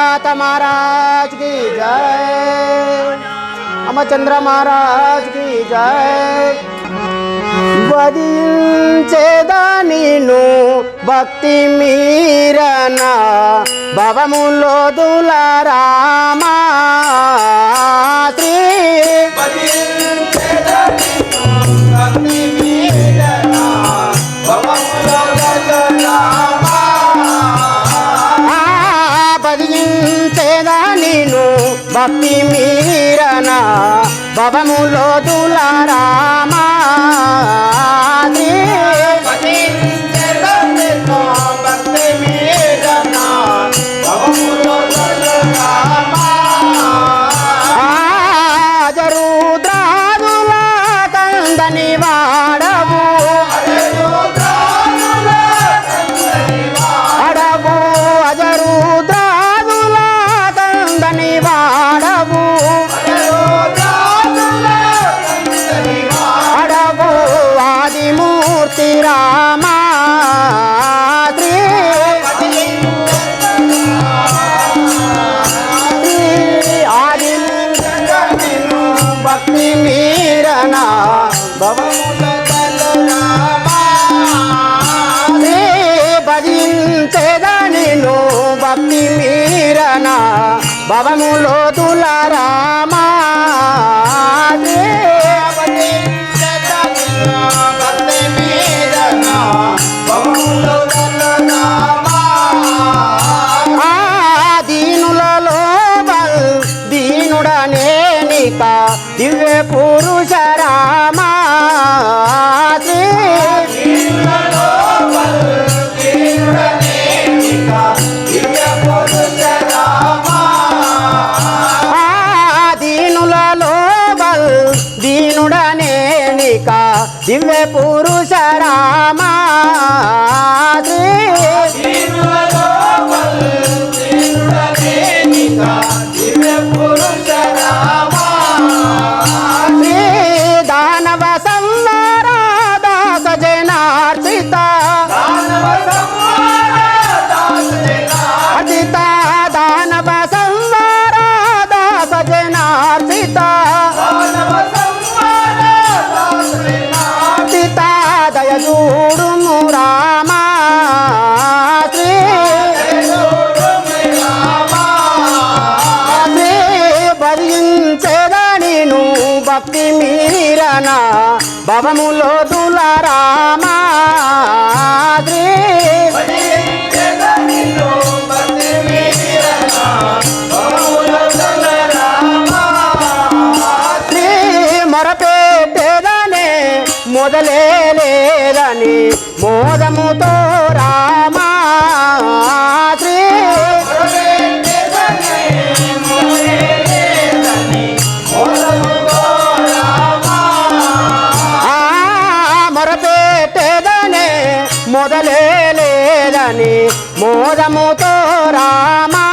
नाथ महाराज की जय। अमचंद्र महाराज की जय। వదించేదానిను భక్తి మీరన భవములో దులరామా శ్రీ বাবা মূলো 我 భక్తి మీరనా? భవములో తులరామా మొదలే లేదని మోదముతో మొదలే లేదని మోదముతో రామా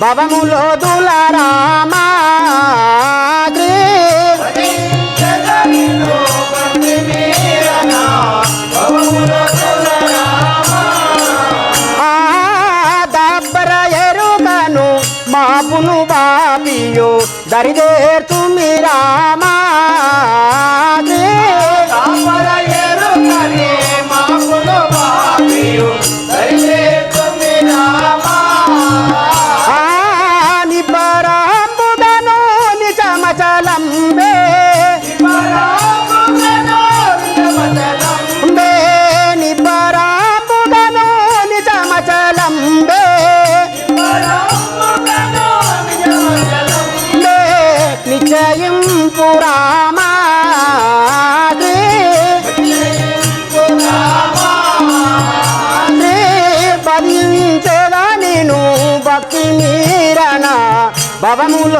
భవములో దులరామా మాపును బాపియో దరిదేర్తు మీరామా మాపును బాపియో বাবা মূল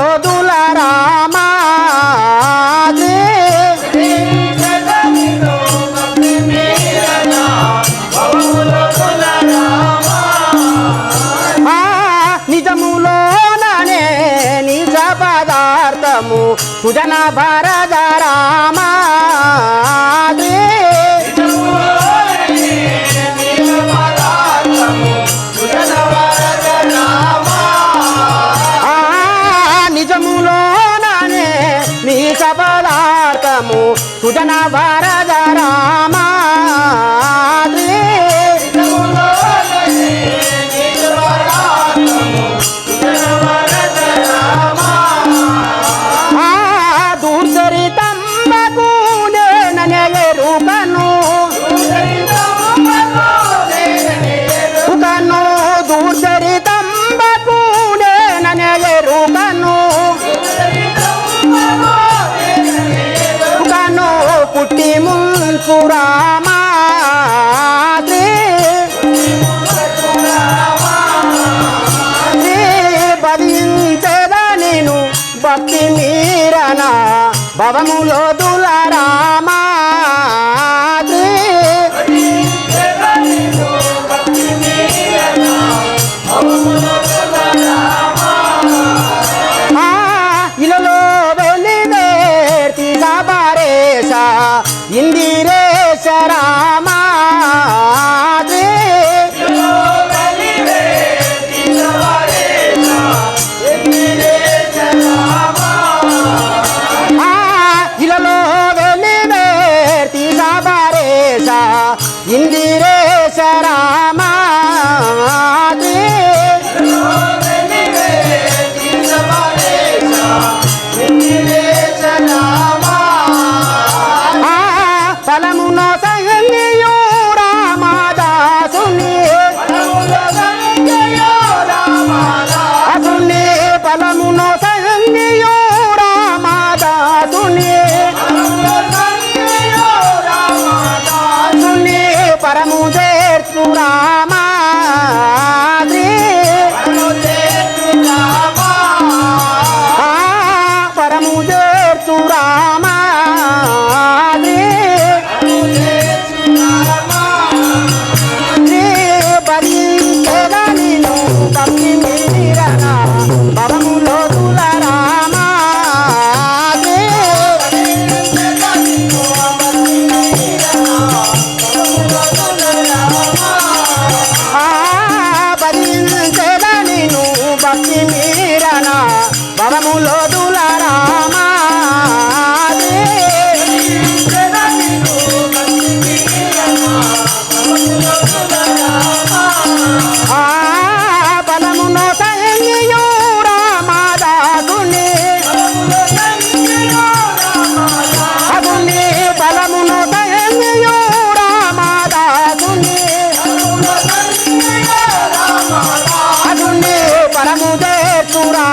భక్తి మీరనా. భవములో దులరామ పరముదే పురా.